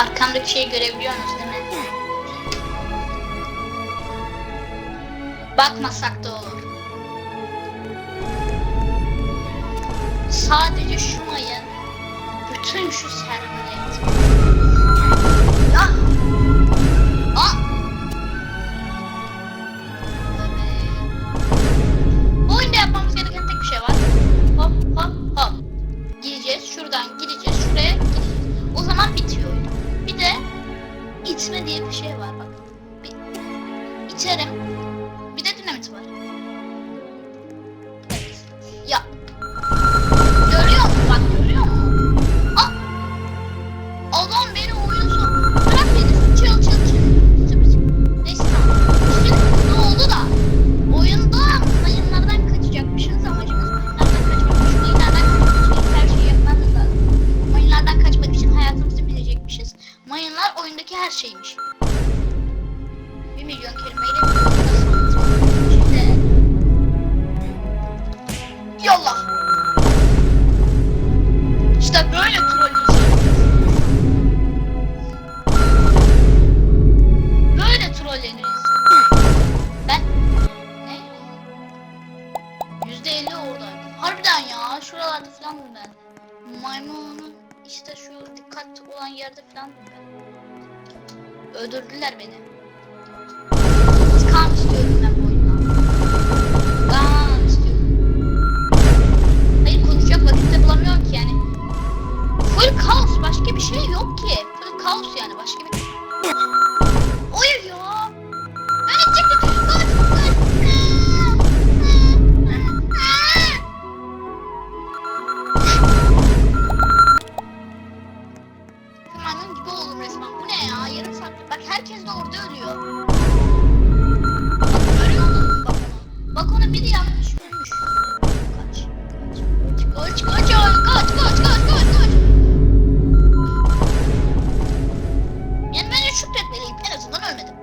Arkamdaki şeyi görebiliyorsunuz değil mi? Bakmasak da olur. Sadece şu mayın bütün şu sermaye. Ya. Görüyor musun? Bak görüyor musun? Aa! Adam beni oynuyorsun. Bırak beni. Çıl. Çıl çıl. Neyse tamam. Şimdi ne oldu da? Oyunda mayınlardan kaçacakmışız. Amacımız mayınlardan kaçmakmış. Mayınlardan kaçmak için her şeyi yapmamız lazım. Mayınlardan kaçmak için hayatımızı bilecekmişiz. Mayınlar oyundaki her şeymiş. Ya şuralarda falandım ben. Maymunun işte şu dikkat olan yerde falandım ben. Öldürdüler beni. İntikam istiyorum Yarım saat. Bak herkes de orada ölüyor. Bak görüyor musun? Bak. Bak onu biri yapmış ölmüş. Kaç. Kaç. Kaç kaç kaç kaç kaç kaç kaç. Yani bence şükretmeliyim. En azından ölmedim.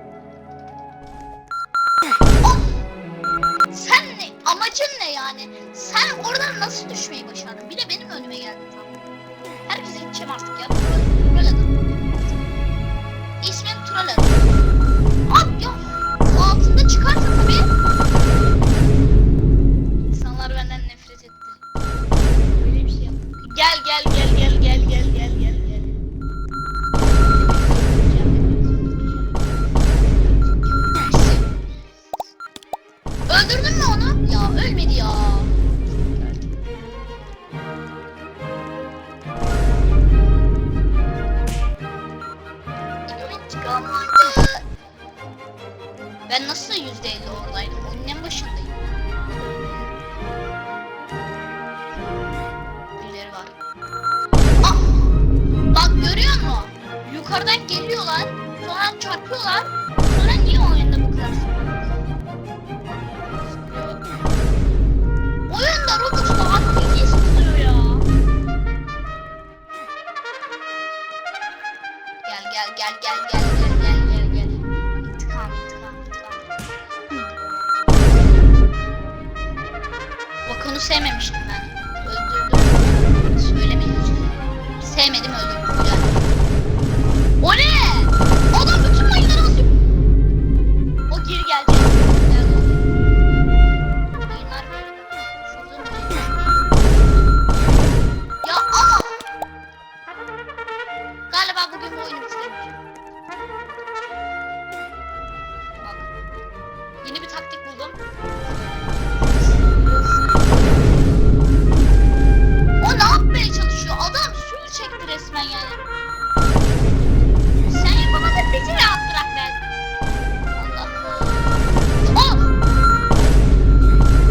Sen ne? Amacın ne yani? Sen oradan nasıl düşmeyi başardın? Bir de benim önüme geldin. Herkese gideceğim artık ya. Trolladım. Ya. O altında çıkarsa tabii. İnsanlar benden nefret etti. Şey gel gel gel Ben nasıl yüzde elli oradaydım? Oyunun en başındayım. Birileri var. Ah! Bak görüyor musun? Yukarıdan geliyorlar. Sonra çarpıyorlar. O ne? Adam bütün mayınları asıyor. O geri gelecek. Ya ama. Galiba bugün bu oyunu bitiremeyeceğim. Bak. Yeni bir taktik buldum. Resmen yani. Sen yapamadın bizi rahat bırak be. Allah Allah. Oh!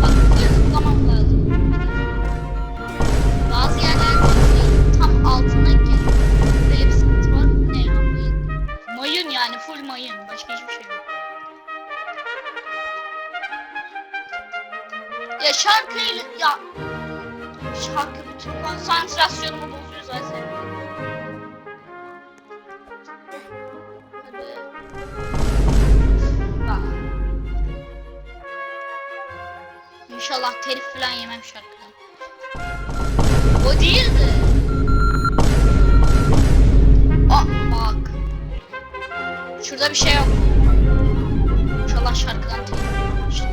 Bak lazım. Bazı yerlerde tam altına gir. Böyle. Ne ya mayın? Yani full mayın. Başka hiçbir şey. Ya şarkıyla ya şarkı bütün konsantrasyonumu bozuyor zaten. İnşallah telif falan yemem şarkıdan. O değildi. Ah bak. Şurada bir şey yok. İnşallah şarkıdan telif yememiştim.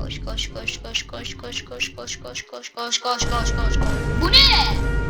Koş koş koş koş koş koş koş koş koş koş koş koş koş koş. Bu ne?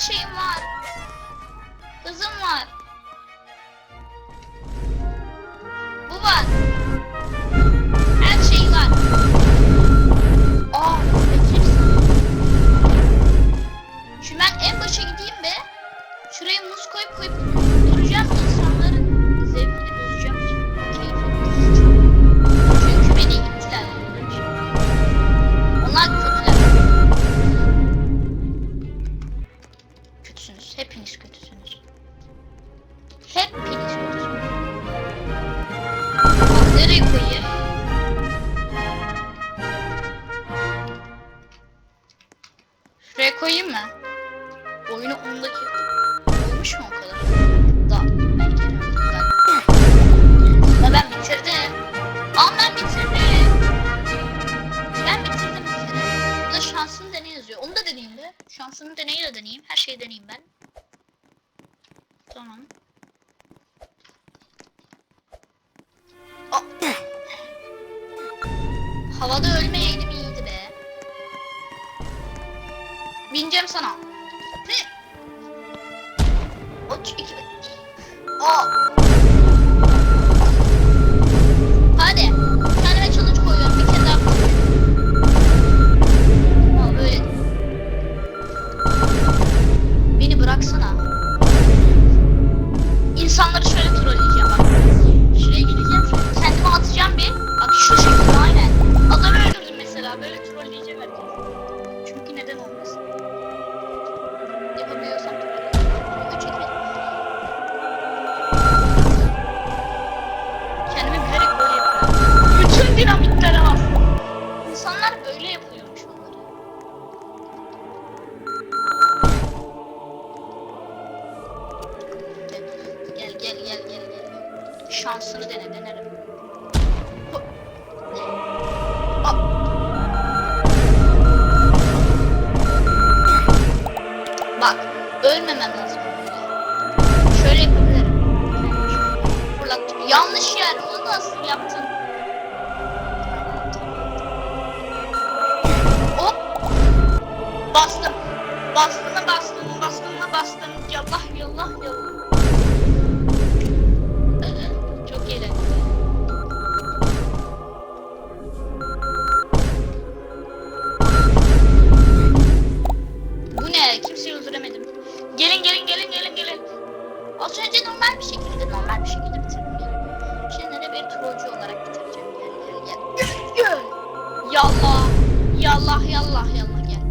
She won. Hepiniz kötüsünüz. Hepiniz kötüsünüz. Nereye koyayım? Bineceğim sana. Uç iki. Aa. Hadi. Ölmemem lazım. Şöyle yapabilirim. Fırlattım. Yanlış yer. Onu nasıl yaptın? Hop. Bastım. Bastım bastım bastım bastım. Yallah yallah yallah. Yallah. Yallah yallah yallah gel.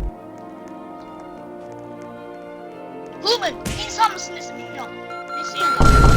Human insan mısın nesi bilmiyorum. Nesi yallah.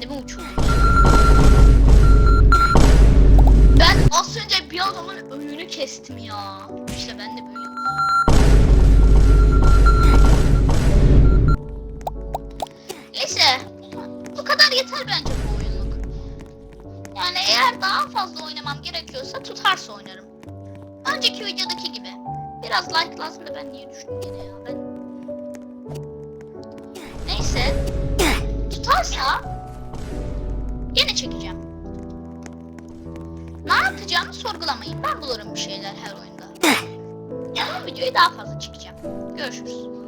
kendimi uçurdum. Ben az önce bir adamın önünü kestim ya. İşte ben de böyle. Neyse. Bu kadar yeter bence bu oyunluk. Yani eğer daha fazla oynamam gerekiyorsa tutarsa oynarım. Önceki videodaki gibi. Biraz like lazım da ben niye düştüm yine ya. Ben... Neyse. Tutarsa gene çekeceğim. Ne yapacağımı sorgulamayın. Ben bulurum bir şeyler her oyunda. Bu videoyu daha fazla çekeceğim. Görüşürüz.